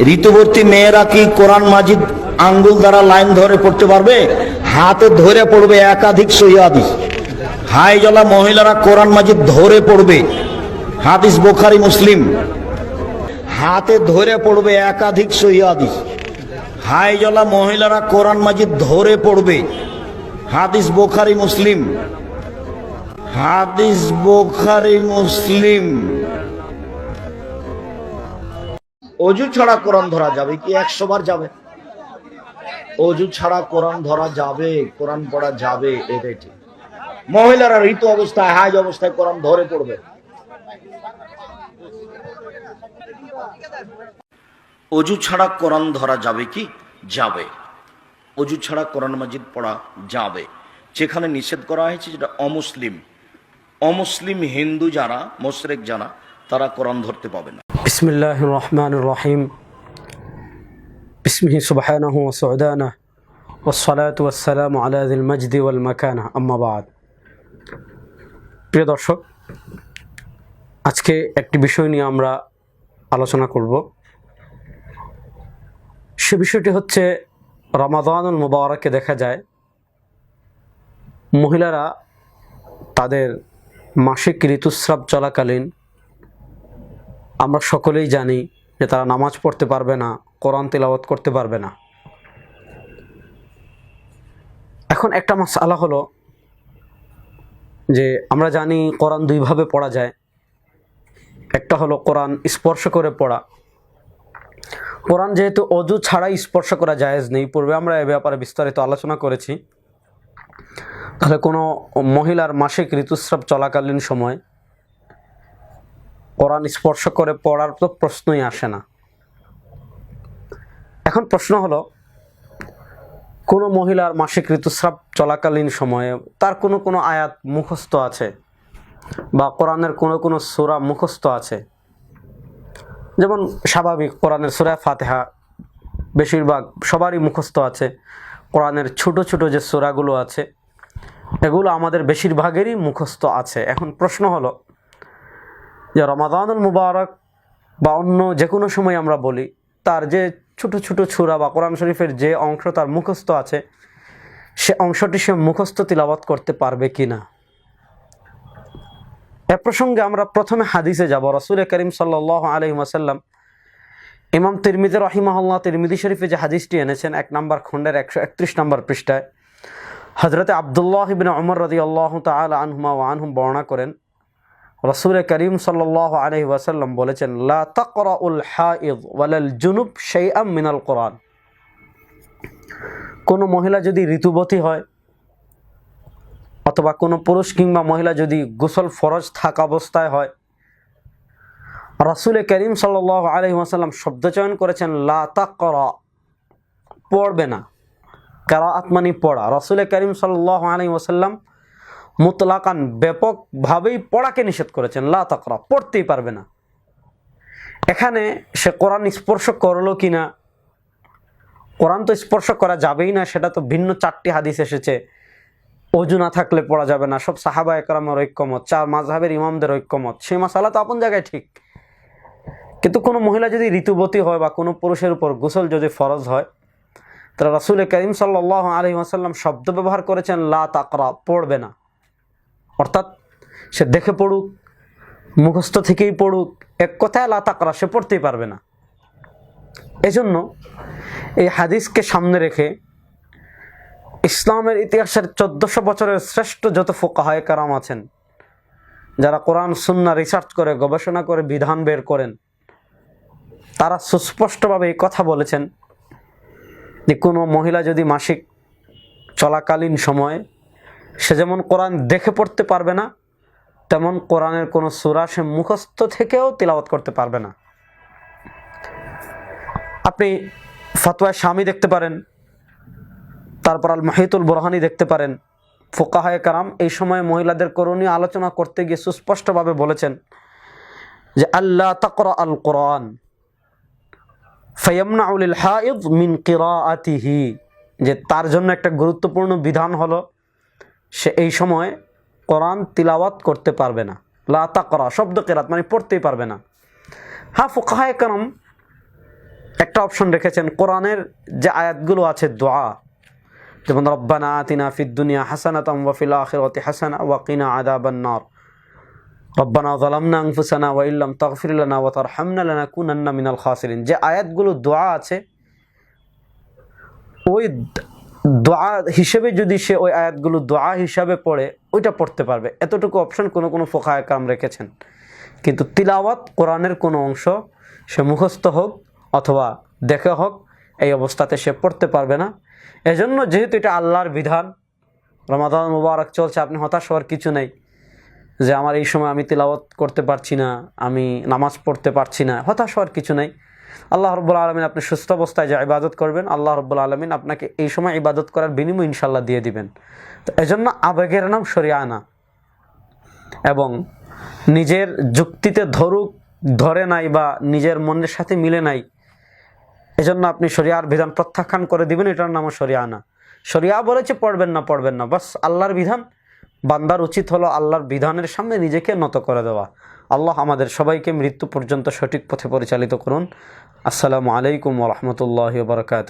ঋতুবর্তী মেয়েরা কি কোরআন মাজিদ আঙ্গুল দ্বারা লাইন ধরে পড়তে পারবে? হাতে ধরে পড়বে একাধিক সহিদিস হাই জলা মহিলারা কোরআন মাজিদ ধরে পড়বে। হাদিস বোখারি, মুসলিম। হাতে ধরে পড়বে একাধিক সহিদিস হাই জলা মহিলারা কোরআন মাজিদ ধরে পড়বে। হাদিস বোখারি, মুসলিম। হাদিস বোখারি, মুসলিম। অজু ছাড়া কোরআন ধরা যাবে কি? একশো বার যাবে। অজু ছাড়া কোরআন ধরা যাবে, কোরআন পড়া যাবে, এটাই ঠিক। মহিলারা ঋতু অবস্থায় হাজ অবস্থায় কোরআন ধরে পড়বে। অজু ছাড়া কোরআন ধরা যাবে কি? যাবে। অজু ছাড়া কোরআন মাজিদ পড়া যাবে। যেখানে নিষেধ করা হয়েছে যেটা অমুসলিম। অমুসলিম হিন্দু যারা, মোশরেক যারা তারা কোরআন ধরতে পাবে না। বিসমিল্লাহ রহমান রহিম। বিসমি সুবাহানহ সৌদানা ওসলাত ওয়াসালাম আলাদিল মজদি ওয়াল মাকানা। আম্মাবাদ প্রিয় দর্শক, আজকে একটি বিষয় নিয়ে আমরা আলোচনা করব। সে বিষয়টি হচ্ছে রমাদানুল মুবারকে দেখা যায় মহিলারা তাদের মাসিক ঋতুস্রাব চলাকালীন আমরা সকলেই জানি যে তারা নামাজ পড়তে পারবে না, কোরআন তেলাওয়াত করতে পারবে না। এখন একটা মাসালা হলো যে আমরা জানি কোরআন দুইভাবে পড়া যায়। একটা হলো কোরআন স্পর্শ করে পড়া। কোরআন যেহেতু অজু ছাড়াই স্পর্শ করা জায়েজ নেই, পূর্বে আমরা এ ব্যাপারে বিস্তারিত আলোচনা করেছি। তাহলে কোনো মহিলার মাসিক ঋতুস্রাব চলাকালীন সময় কোরআন স্পর্শ করে পড়ার তো প্রশ্নই আসে না। এখন প্রশ্ন হলো, কোনো মহিলার মাসিক ঋতুস্রাব চলাকালীন সময়ে তার কোনো কোনো আয়াত মুখস্থ আছে বা কোরআনের কোনো কোনো সুরা মুখস্থ আছে? যেমন স্বাভাবিক, কোরআনের সুরা ফাতেহা বেশিরভাগ সবারই মুখস্থ আছে। কোরআনের ছোট ছোট যে সুরাগুলো আছে, এগুলো আমাদের বেশিরভাগেরই মুখস্থ আছে। এখন প্রশ্ন হলো যে রমাদানুল মুবারক বা অন্য যে কোনো সময় আমরা বলি, তার যে ছোট ছোট ছুরা বা কোরআন শরীফের যে অংশ তার মুখস্থ আছে, সে অংশটি সে মুখস্থ তিলাবাত করতে পারবে কি না? এ প্রসঙ্গে আমরা প্রথমে হাদিসে যাব। রসুল করিম সাল্লাহ আলহিম আসাল্লাম ইমাম তিরমিদি রহিমাহুল্লাহ তিরমিদি শরীফে যে হাদিসটি এনেছেন, এক নম্বর খণ্ডের একশো একত্রিশ নম্বর পৃষ্ঠায় হজরতে আবদুল্লাহ ইবিন অমর রদি আল্লাহ তাল আনহুমা ও আনহুম বর্ণনা করেন রসুল করিম সাল্লাহ আলহি ওয়াসাল্লাম বলেছেন, লা হাইদ ওয়ালাল জুনুব শাইআম মিনাল কোরআন। কোনো মহিলা যদি ঋতুবতী হয় অথবা কোনো পুরুষ কিংবা মহিলা যদি গোসল ফরজ থাকা অবস্থায় হয় রসুল করিম সাল্লাহ আলহি ওয়াসাল্লাম শব্দচয়ন করেছেন, লা পড়বে না। কারা আত্মানি পড়া। রসুল করিম সাল্লাহ আলহি ওয়াসাল্লাম মুতলাকান ব্যাপকভাবেই পড়াকে নিষেধ করেছেন। লা তাকরা পড়তেই পারবে না। এখানে সে কোরআন স্পর্শ করল কি না কোরআন তো স্পর্শ করা যাবেই না, সেটা তো ভিন্ন চারটি হাদিস এসেছে। অজু না থাকলে পড়া যাবে না, সব সাহাবা একরামের ঐক্যমত, চার মাঝহাবের ইমামদের ঐক্যমত। সেই মশালা তো আপন জায়গায় ঠিক। কিন্তু কোনো মহিলা যদি ঋতুবতী হয় বা কোনো পুরুষের উপর গোসল যদি ফরজ হয়, তাহলে রসুল করিম সাল্লাহ আলহি আসাল্লাম শব্দ ব্যবহার করেছেন, লা তাকরা পড়বে না। অর্থাৎ সে দেখে পড়ুক, মুখস্থ থেকেই পড়ুক, এক কথায় আল্লাহ তাকরা, সে পড়তেই পারবে না। এজন্য এই হাদিসকে সামনে রেখে ইসলামের ইতিহাসের চোদ্দশো বছরের শ্রেষ্ঠ যত ফোকাহায় কারাম আছেন, যারা কোরআন, সুন্না রিসার্চ করে, গবেষণা করে, বিধান বের করেন, তারা সুস্পষ্টভাবে এই কথা বলেছেন যে কোনো মহিলা যদি মাসিক চলাকালীন সময় সে যেমন কোরআন দেখে পড়তে পারবে না, তেমন কোরআনের কোনো সুরা সে মুখস্থ থেকেও তিলাওয়াত করতে পারবে না। আপনি ফতোয়া স্বামী দেখতে পারেন, তারপর আল মাহিতুল বোরহানি দেখতে পারেন। ফোকাহায় কারাম এই সময় মহিলাদের করণীয় আলোচনা করতে গিয়ে সুস্পষ্টভাবে বলেছেন যে আল্লাহ তকর আল কোরআন ফয়মনা উলিল হাইদ মিন কিরা আতিহি যে তার জন্য একটা গুরুত্বপূর্ণ বিধান হলো সে এই সময় কোরআন তিলাওয়াত করতে পারবে না। লাতা করা শব্দ কেরাত মানে পড়তেই পারবে না। হ্যাঁ ফোকাহায় কারম একটা অপশন রেখেছেন, কোরআনের যে আয়াতগুলো আছে, দোয়া। যেমন, রব্বানা আতিনা ফিদ দুনিয়া হাসানাতাম ওয়া ফিল আখিরাতি হাসানা ওয়া কিনা আযাবান নার। রব্বানা যালামনা আনফুসানা ওয়া ইল্লাম তাগফির লানা ওয়া তারহামনা লানাকুনান্না মিনাল খাসিরিন। যে আয়াতগুলো দোয়া আছে, ওই দোয়া হিসেবে যদি সে ওই আয়াতগুলো দোয়া হিসাবে পড়ে, ওইটা পড়তে পারবে। এতটুকু অপশন কোনো কোনো ফোকা কাম রেখেছেন। কিন্তু তিলাওয়াত কোরআনের কোনো অংশ সে মুখস্থ হোক অথবা দেখে হোক, এই অবস্থাতে সে পড়তে পারবে না। এজন্য যেহেতু এটা আল্লাহর বিধান, রমাদান মুবারক চলছে, আপনি হতাশ হওয়ার কিছু নেই। যে আমার এই সময় আমি তিলাওয়াত করতে পারছি না, আমি নামাজ পড়তে পারছি না, হতাশ হওয়ার কিছু নেই। আল্লাহ রব্বুল আলমিন আপনি সুস্থ অবস্থায় যে ইবাদত করবেন, আল্লাহ রব্বুল আলমিন আপনাকে এই সময় ইবাদত করার বিনিময় ইনশাল্লাহ দিয়ে দিবেন। তো এজন্য আবেগের নাম সরিয়ানা এবং নিজের যুক্তিতে ধরুক, ধরে নাই বা নিজের মনের সাথে মিলে নাই, এজন্য আপনি শরিয়ার বিধান প্রত্যাখ্যান করে দিবেন, এটার নামও শরিয়ানা শরিয়া বলেছে, পড়বেন না পড়বেন না। বাস আল্লাহর বিধান বান্দার উচিত হলো আল্লাহর বিধানের সামনে নিজেকে নত করে দেওয়া। আল্লাহ আমাদের সবাইকে মৃত্যু পর্যন্ত সঠিক পথে পরিচালিত করুন। আসসালামু আলাইকুম রহমতুল্লাহ বরকাত